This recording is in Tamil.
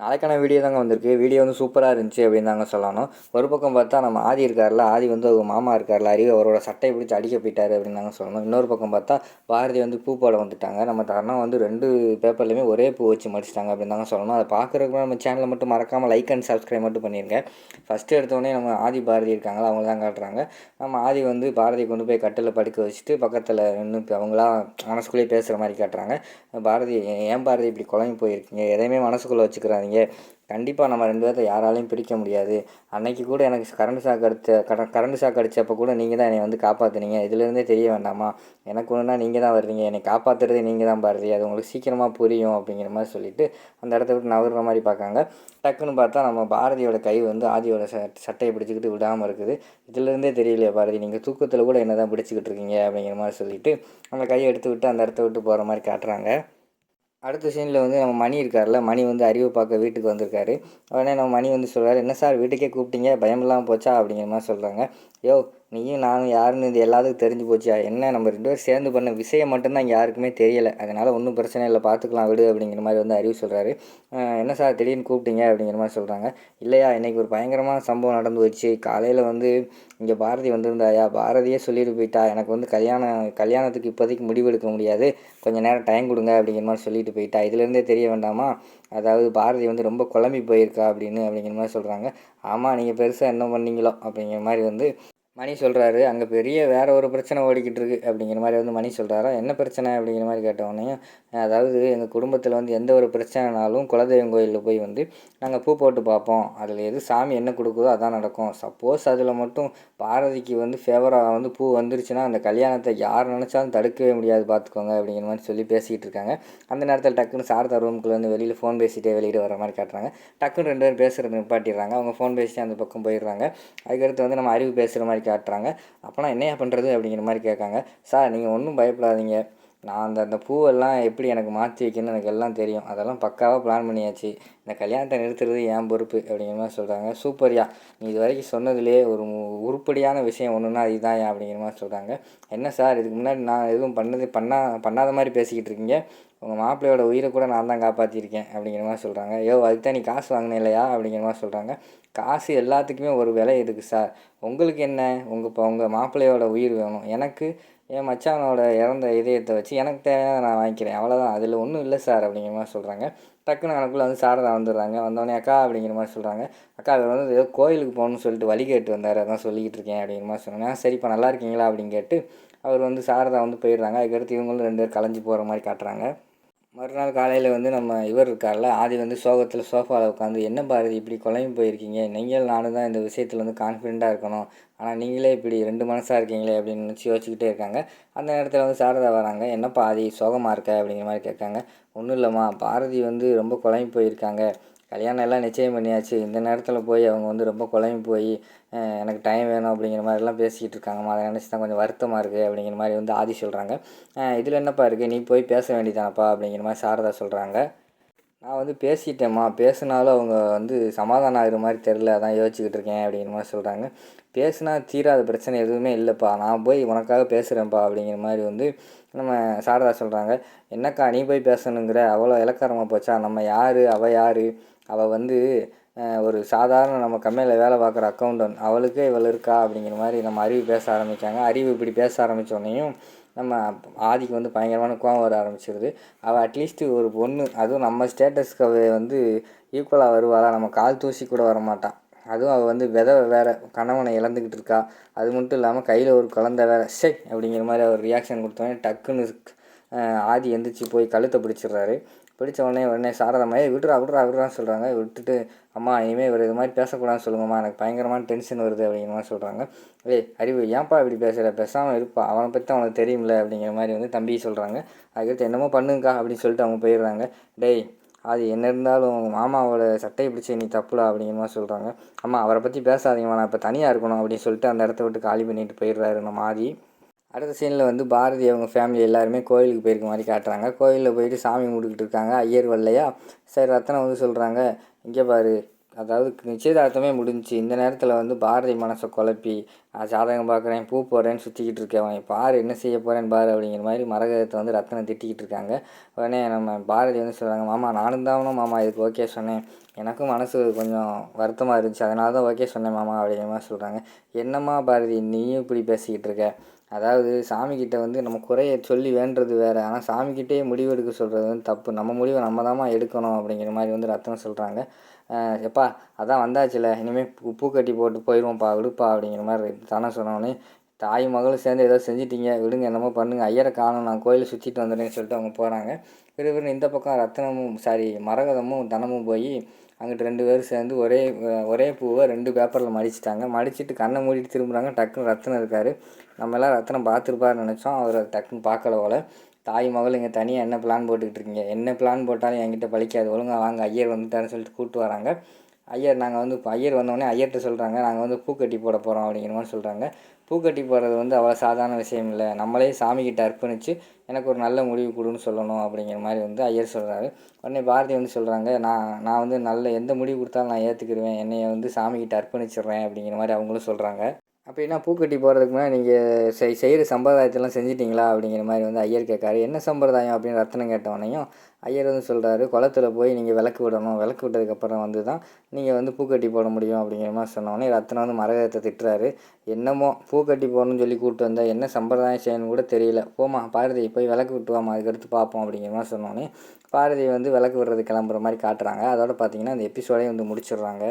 நாளைக்கான வீடியோ தாங்க வந்திருக்கு. வீடியோ வந்து சூப்பராக இருந்துச்சு அப்படின்னு தாங்க சொல்லணும். ஒரு பக்கம் பார்த்தா நம்ம ஆதி இருக்கார்ல ஆதி வந்து அவங்க மாமா இருக்கார்ல அறிவு அவரோட சட்டையை பிடிச்சி அடிக்க போயிட்டாரு அப்படின்னு தாங்க சொல்லணும். இன்னொரு பக்கம் பார்த்தா பாரதி வந்து பூ போட வந்துட்டாங்க. நம்ம தருணம் வந்து ரெண்டு பேப்பர்லையுமே ஒரே பூ வச்சு மடிச்சிட்டாங்க அப்படின்னு தாங்க சொல்லணும். அதை பார்க்குறதுக்கு நம்ம சேனலை மட்டும் மறக்காமல் லைக் அண்ட் சப்ஸ்கிரைப் மட்டும் பண்ணிருங்க. ஃபஸ்ட்டு எடுத்தோடனே நம்ம ஆதி பாரதி இருக்காங்களா அவங்க தான் காட்டுறாங்க. நம்ம ஆதி வந்து பாரதி கொண்டு போய் கட்டில் படுக்க வச்சுட்டு பக்கத்தில் நின்று அவங்களா மனசுக்குள்ளேயே பேசுகிற மாதிரி காட்டுறாங்க. பாரதி ஏன் பாரதி இப்படி குழம்பு போயிருக்கீங்க? எதையுமே மனசுக்குள்ளே வச்சுக்கிறாதீங்க கண்டிப்பாக நம்ம ரெண்டு பேர்த்த யாராலையும் பிரிக்க முடியாது. அன்னைக்கு கூட எனக்கு கரண்ட் ஷாக் அடித்த கட கரண்ட் ஷாக் அடித்தப்போ கூட நீங்கள் தான் என்னை வந்து காப்பாற்றுனீங்க இதுலேருந்தே தெரிய வேண்டாமா? எனக்கு ஒன்றுனா நீங்கள் தான் வருவீங்க. என்னை காப்பாற்றுறதே நீங்கள் தான் பாரதி. அது உங்களுக்கு சீக்கிரமாக புரியும் அப்படிங்கிற மாதிரி சொல்லிவிட்டு அந்த இடத்த விட்டு நவர்ற மாதிரி பார்க்காங்க. டக்குன்னு பார்த்தா நம்ம பாரதியோட கை வந்து ஆதியோட ச சட்டையை பிடிச்சிக்கிட்டு விடாமல் இருக்குது. இதுலேருந்தே தெரியலையே பாரதி நீங்கள் தூக்கத்தில் கூட என்ன தான் பிடிச்சிக்கிட்டு இருக்கீங்க அப்படிங்கிற மாதிரி சொல்லிவிட்டு அந்த கையை எடுத்து விட்டு அந்த இடத்த விட்டு போகிற மாதிரி காட்டுறாங்க. அடுத்த சீனில் வந்து நம்ம மணி இருக்கார்ல மணி வந்து அறிவு பார்க்க வீட்டுக்கு வந்திருக்காரு. உடனே நம்ம மணி வந்து சொல்கிறாரு என்ன சார் வீட்டுக்கே கூப்பிட்டீங்க? பயம் இல்லாமல் போச்சா? அப்படிங்கிற மாதிரி சொல்கிறாங்க யோ நீயும் நானும் யாருன்னு இது எல்லாத்துக்கும் தெரிஞ்சு போச்சியா என்ன நம்ம ரெண்டு பேரும் சேர்ந்து பண்ண விஷயம் மட்டும்தான் இங்கே யாருக்குமே தெரியலை. அதனால் ஒன்றும் பிரச்சனை இல்லை. பார்த்துக்கலாம் விடு அப்படிங்கிற மாதிரி வந்து அறிவு சொல்கிறாரு என்ன சார் திடீர்னு கூப்பிட்டீங்க அப்படிங்கிற மாதிரி சொல்கிறாங்க இல்லையா இன்றைக்கி ஒரு பயங்கரமான சம்பவம் நடந்து போச்சு. காலையில் வந்து இங்கே பாரதி வந்திருந்தாயா? பாரதியே சொல்லிட்டு போயிட்டா. எனக்கு வந்து கல்யாணம் கல்யாணத்துக்கு இப்போதைக்கு முடிவு எடுக்க முடியாது. கொஞ்சம் நேரம் டைம் கொடுங்க அப்படிங்கிற மாதிரி சொல்லிட்டு போயிட்டா. இதுலேருந்தே தெரிய வேண்டாமா? அதாவது பாரதி வந்து ரொம்ப குழம்பி போயிருக்கா அப்படின்னு அப்படிங்கிற மாதிரி சொல்கிறாங்க ஆமாம் நீங்கள் பெருசாக என்ன பண்ணீங்களோ அப்படிங்கிற மாதிரி வந்து மணி சொல்கிறாரு அங்கே பெரிய வேற ஒரு பிரச்சனை ஓடிக்கிட்டு இருக்கு அப்படிங்கிற மாதிரி வந்து மணி சொல்கிறாரா என்ன பிரச்சனை? அப்படிங்கிற மாதிரி கேட்டவுடனே அதாவது எங்கள் குடும்பத்தில் வந்து எந்த ஒரு பிரச்சனைனாலும் குலதெய்வம் கோயிலில் போய் வந்து நாங்கள் பூ போட்டு பார்ப்போம் அதில் எது சாமி என்ன கொடுக்குதோ அதான் நடக்கும். சப்போஸ் அதில் மட்டும் பாரதிக்கு வந்து ஃபேவராக வந்து பூ வந்துருச்சுன்னா அந்த கல்யாணத்தை யார் நினச்சாலும் தடுக்கவே முடியாது பார்த்துக்கோங்க அப்படிங்கிற மாதிரி சொல்லி பேசிக்கிட்டு இருக்காங்க. அந்த நேரத்தில் டக்குன்னு சாரதா ரூம்குள்ளே வந்து வெளியில் ஃபோன் பேசிகிட்டே வெளியிட வர மாதிரி காட்டுறாங்க. டக்குன்னு ரெண்டு பேரும் பேசுகிறது நிப்பாட்டிடுறாங்க. அவங்க ஃபோன் பேசிட்டு அந்த பக்கம் போயிடுறாங்க. அதுக்கடுத்து வந்து நம்ம அறிவு பேசுகிற மாதிரி காட்டுறாங்க. அப்போனா என்னையா பண்ணுறது அப்படிங்கிற மாதிரி கேட்காங்க. சார் நீங்கள் ஒன்றும் பயப்படாதீங்க. நான் அந்த அந்த பூவெல்லாம் எப்படி எனக்கு மாற்றி வைக்கணும்னு எனக்கு எல்லாம் தெரியும். அதெல்லாம் பக்காவாக பிளான் பண்ணியாச்சு. இந்த கல்யாணத்தை நிறுத்துறது என் பொறுப்பு அப்படிங்கிற மாதிரி சொல்கிறாங்க சூப்பர்யா நீ இது வரைக்கும் சொன்னதுலேயே ஒரு உருப்படியான விஷயம் ஒன்றுனா இதுதான் ஏன் அப்படிங்கிற மாதிரி சொல்கிறாங்க என்ன சார்? இதுக்கு முன்னாடி நான் எதுவும் பண்ணது பண்ணா பண்ணாத மாதிரி பேசிக்கிட்டு இருக்கீங்க. உங்கள் மாப்பிள்ளையோட உயிரை கூட நான் தான் காப்பாற்றிருக்கேன் அப்படிங்கிற மாதிரி சொல்கிறாங்க ஐயோ அதுக்கு தான் நீ காசு வாங்கின இல்லையா அப்படிங்கிற மாதிரி சொல்கிறாங்க காசு எல்லாத்துக்குமே ஒரு விலை இருக்குது சார். உங்களுக்கு என்ன? உங்கள் இப்போ உங்கள் மாப்பிள்ளையோட உயிர் வேணும். எனக்கு என் மச்சானோட இறந்த இதயத்தை வச்சு எனக்கு தேவையான நான் வாங்கிக்கிறேன். அவ்வளோதான் அதில் ஒன்றும் இல்லை சார் அப்படிங்கிற மாதிரி சொல்கிறாங்க டக்குன்னு எனக்குள்ளே வந்து சாரதா வந்துடுறாங்க. வந்தோடனே அக்கா அப்படிங்கிற மாதிரி சொல்கிறாங்க அக்கா அவர் வந்து ஏதோ கோயிலுக்கு போகணும்னு சொல்லிட்டு வழி கேட்டு வந்தார். அதான் சொல்லிக்கிட்டு இருக்கேன் அப்படிங்கிற மாதிரி சொன்னாங்க. சரிப்பா நல்லா இருக்கீங்களா அப்படின்னு கேட்டு அவர் வந்து சாரதா வந்து போயிடுறாங்க. அதுக்கடுத்து இவங்களும் ரெண்டு பேர் கலைஞ்சு போகிற மாதிரி காட்டுறாங்க. மறுநாள் காலையில் வந்து நம்ம இவர் இருக்கார்ல ஆதி வந்து சோகத்தில் சோஃபாவில் உட்காந்து என்ன பாரதி இப்படி குழம்பு போயிருக்கீங்க? நீங்கள் நானும் தான் இந்த விஷயத்தில் வந்து கான்ஃபிடெண்ட்டாக இருக்கணும். ஆனால் நீங்களே இப்படி ரெண்டு மனசாக இருக்கீங்களே? அப்படின்னு நினச்சி யோசிச்சுக்கிட்டே இருக்காங்க. அந்த நேரத்தில் வந்து சாரதா வராங்க. என்னப்பா ஆதி சோகமாக இருக்க? அப்படிங்கிற மாதிரி கேட்காங்க. ஒன்றும் இல்லைம்மா. பாரதி வந்து ரொம்ப குழம்பு போயிருக்காங்க. கல்யாணம் எல்லாம் நிச்சயம் பண்ணியாச்சு. இந்த நேரத்தில் போய் அவங்க வந்து ரொம்ப குழம்பி போய் எனக்கு டைம் வேணும் அப்படிங்கிற மாதிரிலாம் பேசிக்கிட்டு இருக்காங்கம்மா. அதை நினச்சி தான் கொஞ்சம் வருத்தமாக இருக்குது அப்படிங்கிற மாதிரி வந்து ஆதி சொல்கிறாங்க இதில் என்னப்பா இருக்குது நீ போய் பேச வேண்டியதானப்பா அப்படிங்கிற மாதிரி சாரதா சொல்கிறாங்க நான் வந்து பேசிட்டேம்மா. பேசினாலும் அவங்க வந்து சமாதானம் ஆகிற மாதிரி தெரில அதான் யோசிச்சுக்கிட்டு இருக்கேன் அப்படிங்கிற மாதிரி சொல்கிறாங்க பேசுனா தீராத பிரச்சனை எதுவுமே இல்லைப்பா. நான் போய் உனக்காக பேசுகிறேன்ப்பா அப்படிங்கிற மாதிரி வந்து நம்ம சாரதா சொல்கிறாங்க என்னக்கா நீ போய் பேசணுங்கிற? அவ்வளோ இலக்காரமாக போச்சா? நம்ம யார்? அவள் யார்? அவள் வந்து ஒரு சாதாரண நம்ம கம்பெனியில் வேலை பார்க்குற அக்கௌண்டன்ட் அவளுக்கே இவள் இருக்கா அப்படிங்கிற மாதிரி நம்ம அறிவு பேச ஆரம்பித்தாங்க அறிவு இப்படி பேச ஆரம்பித்தோடனையும் நம்ம ஆதிக்கு வந்து பயங்கரமான கோவம் வர ஆரம்பிச்சிருது. அவள் அட்லீஸ்ட்டு ஒரு பொண்ணு அதுவும் நம்ம ஸ்டேட்டஸ்க்கு அவள் வந்து ஈக்குவலாக வருவாளா? நம்ம கால் தூசி கூட வரமாட்டான் அதுவும் அவள் வந்து வித வேற கணவனை இழந்துக்கிட்டு இருக்கா. அது மட்டும் இல்லாமல் கையில் ஒரு குழந்த வேற ஷே அப்படிங்கிற மாதிரி அவர் ரியாக்ஷன் கொடுத்தோன்னே டக்குன்னு ஆதி எந்திரிச்சு போய் கழுத்தை பிடிச்சிடுறாரு. பிடிச்ச உடனே உடனே சாரதாம்மா விட்டுறா விட்றா விட்றா விட்றான்னு சொல்கிறாங்க விட்டுட்டு அம்மா இனிமேல் இவர் இது மாதிரி பேசக்கூடாதுன்னு சொல்லுங்கம்மா. எனக்கு பயங்கரமான டென்ஷன் வருது அப்படிங்கிற மாதிரி சொல்கிறாங்க ஏய் அறிவு ஏன்ப்பா இப்படி பேசுகிற பேசாமல் இருப்பா. அவனை பற்றி அவனுக்கு தெரியும்ல அப்படிங்கிற மாதிரி வந்து தம்பி சொல்கிறாங்க அதுக்கடுத்து என்னமோ பண்ணுங்கக்கா அப்படின்னு சொல்லிட்டு அவங்க போயிடுறாங்க. டேய் அது என்ன இருந்தாலும் மாமாவோட சட்டையை பிடிச்சி நீ தப்புல அப்படிங்கிற மாதிரி சொல்கிறாங்க அம்மா அவரை பற்றி பேசாதீங்கம்மா. நான் இப்போ தனியாக இருக்கணும் அப்படின்னு சொல்லிட்டு அந்த இடத்த விட்டு காலி பண்ணிட்டு போயிடுறாரு நம்ம ஆதி. அடுத்த சீனில் வந்து பாரதி அவங்க ஃபேமிலி எல்லாருமே கோயிலுக்கு போயிருக்க மாதிரி காட்டுறாங்க. கோயிலில் போயிட்டு சாமி முடிக்கிட்டு இருக்காங்க. ஐயர் வரலையா? சரி ரத்தனம் வந்து சொல்கிறாங்க இங்கே பாரு அதாவது நிச்சயதார்த்தமே முடிஞ்சுச்சு. இந்த நேரத்தில் வந்து பாரதி மனசை குழப்பி "நான் பார்க்குறேன் பூ போடுறேன்னு சுற்றிக்கிட்டு இருக்கவன் பாரு என்ன செய்ய போகிறேன்னு பாரு அப்படிங்கிற மாதிரி மரகதத்தை வந்து ரத்தனம் திட்டிக்கிட்டு இருக்காங்க. உடனே நம்ம பாரதி வந்து சொல்கிறாங்க மாமா நானும் தானும் மாமா. இதுக்கு ஓகே சொன்னேன். எனக்கும் மனசு கொஞ்சம் வருத்தமாக இருந்துச்சு. அதனால தான் ஓகே சொன்னேன் மாமா அப்படிங்கிற மாதிரி சொல்கிறாங்க என்னம்மா பாரதி நீயும் இப்படி பேசிக்கிட்டு இருக்க? அதாவது சாமிக்கிட்ட வந்து நம்ம குறைய சொல்லி வேண்டுறது வேறு. ஆனால் சாமிக்கிட்டே முடிவு எடுக்க சொல்கிறது வந்து தப்பு. நம்ம முடிவை நம்ம தாம்மா எடுக்கணும் அப்படிங்கிற மாதிரி வந்து ரத்தனம் சொல்கிறாங்க எப்பா அதான் வந்தாச்சுல. இனிமேல் பூ கட்டி போட்டு போயிடுவோம்ப்பா விடுப்பா அப்படிங்கிற மாதிரி தானே சொன்னோடனே தாய் மகளும் சேர்ந்து ஏதோ செஞ்சிட்டீங்க விடுங்க என்னமோ பண்ணுங்க ஐயரை காணும் நான் கோயிலை சுற்றிட்டு வந்துடுறேன்னு சொல்லிட்டு அவங்க போகிறாங்க விறுவிறுன்னு இந்த பக்கம் ரத்தனமும் சாரி மரகதமும் தனமும் போய் அங்கிட்டு ரெண்டு பேரும் சேர்ந்து ஒரே ஒரே பூவை ரெண்டு பேப்பரில் மடிச்சிட்டாங்க. மடிச்சிட்டு கண்ணை மூடிட்டு திரும்புகிறாங்க டக்குன்னு ரத்தனம் இருக்கார். நம்மளாம் ரத்தனம் பார்த்துருப்பாருன்னு நினச்சோம். அவர் டக்குன்னு பார்க்கல போல. தாய் மகள் இங்கே தனியாக என்ன பிளான் போட்டுக்கிட்டு இருக்கீங்க? என்ன பிளான் போட்டாலும் என்கிட்ட பழிக்காது. ஒழுங்காக வாங்க ஐயர் வந்துட்டாருன்னு சொல்லிட்டு கூப்பிட்டு வராங்க. ஐயர் நாங்கள் வந்து ஐயர் வந்தோடனே ஐயர்கிட்ட சொல்கிறாங்க நாங்கள் வந்து பூக்கட்டி போட போகிறோம் அப்படிங்கிற மாதிரி சொல்கிறாங்க பூக்கட்டி போடுறது வந்து அவ்வளோ சாதாரண விஷயம் இல்லை. நம்மளே சாமிக்கிட்ட அர்ப்பணித்து எனக்கு ஒரு நல்ல முடிவு கொடுன்னு சொல்லணும் அப்படிங்கிற மாதிரி வந்து ஐயர் சொல்கிறாரு உடனே பாரதி வந்து சொல்கிறாங்க நான் நான் வந்து நல்ல எந்த முடிவு கொடுத்தாலும் நான் ஏற்றுக்கிடுவேன் என்னைய வந்து சாமிக்கிட்ட அர்ப்பணிச்சிடுறேன் அப்படிங்கிற மாதிரி அவங்களும் சொல்கிறாங்க அப்படின்னா பூக்கட்டி போகிறதுக்கு முன்னாடி நீங்கள் செய் செய்கிற சம்பிரதாயத்தெல்லாம் செஞ்சிட்டிங்களா அப்படிங்கிற மாதிரி வந்து ஐயர் கேட்காரு. என்ன சம்பிரதாயம்? அப்படின்னு ரத்தனம் கேட்டவனையும் ஐயர் வந்து சொல்கிறாரு குளத்துல போய் நீங்கள் விளக்கு விடணும். விளக்கு விட்டதுக்கப்புறம் வந்து தான் நீங்கள் வந்து பூக்கட்டி போட முடியும் அப்படிங்கிற மாதிரி சொன்னோடனே ரத்தனம் வந்து மரகத்தை திட்டுறாரு. என்னமோ பூக்கட்டி போடணும்னு சொல்லி கூப்பிட்டு வந்தால் என்ன சம்பிரதாயம் செய்யணும்னு கூட தெரியல. போமா பாரதி போய் விளக்கு விட்டுவாமா அதுக்கடுத்து பார்ப்போம் அப்படிங்கிற மாதிரி சொன்னோடனே பாரதி வந்து விளக்கு விடுறது கிளம்புற மாதிரி காட்டுறாங்க. அதோட பார்த்தீங்கன்னா அந்த எபிசோடையும் வந்து முடிச்சிடுறாங்க.